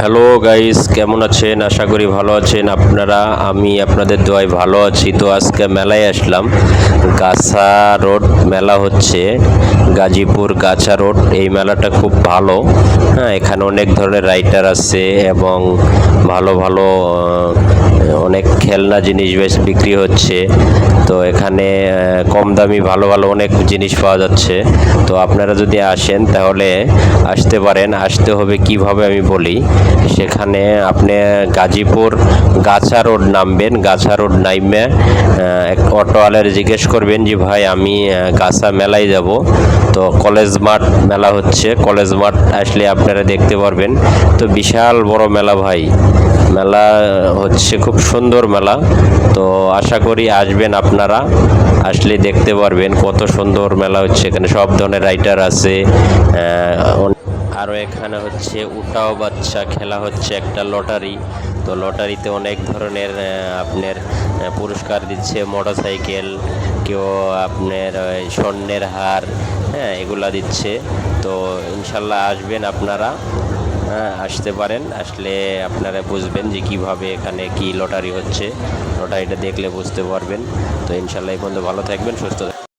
Hello guys, কেমন আছেন? আশা করি ভালো আছেন আপনারা। আমি আপনাদের দোয়ায় ভালো আছি। তো আজকে মেলায় আসলাম। গাছা রোড মেলা হচ্ছে, গাজীপুর গাছা রোড। এই মেলাটা খুব ভালো। হ্যাঁ এখানে অনেক ধরনের রাইটার আছে এবং ভালো ভালো অনেক খেলনা জিনিস বেশ বিক্রি হচ্ছে। তো এখানে কম দামি ভালো ভালো অনেক জিনিস পাওয়া যাচ্ছে। তো আপনারা যদি আসেন তাহলে আসতে পারেন। আসতে হবে কীভাবে আমি বলি। সেখানে আপনি গাজীপুর গাছা রোড নামবেন। গাছা রোড আহ, এক অটোওয়ালার জিজ্ঞেস করবেন যে ভাই আমি গাছা মেলায় যাব। তো কলেজ মাঠ মেলা হচ্ছে। কলেজ মাঠ আসলে আপনারা দেখতে পারবেন। তো বিশাল বড় মেলা ভাই। মেলা হচ্ছে খুব সুন্দর মেলা। তো আশা করি আসবেন আপনারা। আসলে দেখতে পারবেন কত সুন্দর মেলা হচ্ছে এখানে। সব ধরনের রাইটার আছে আরও এখানে হচ্ছে উটাও বাচ্চা খেলা হচ্ছে একটা লটারি। তো লটারিতে অনেক ধরনের আপনার পুরস্কার দিচ্ছে মোটরসাইকেল কেউ আপনার স্বর্ণের হার হ্যাঁ এগুলা দিচ্ছে। তো ইনশাল্লাহ আসবেন আপনারা। হ্যাঁ আসতে পারেন। আসলে আপনারা বুঝবেন যে কীভাবে এখানে কি লটারি হচ্ছে। লটারিটা দেখলে বুঝতে পারবেন। তো ইনশাল্লাহ এই পর্যন্ত ভালো থাকবেন, সুস্থ থাকবেন।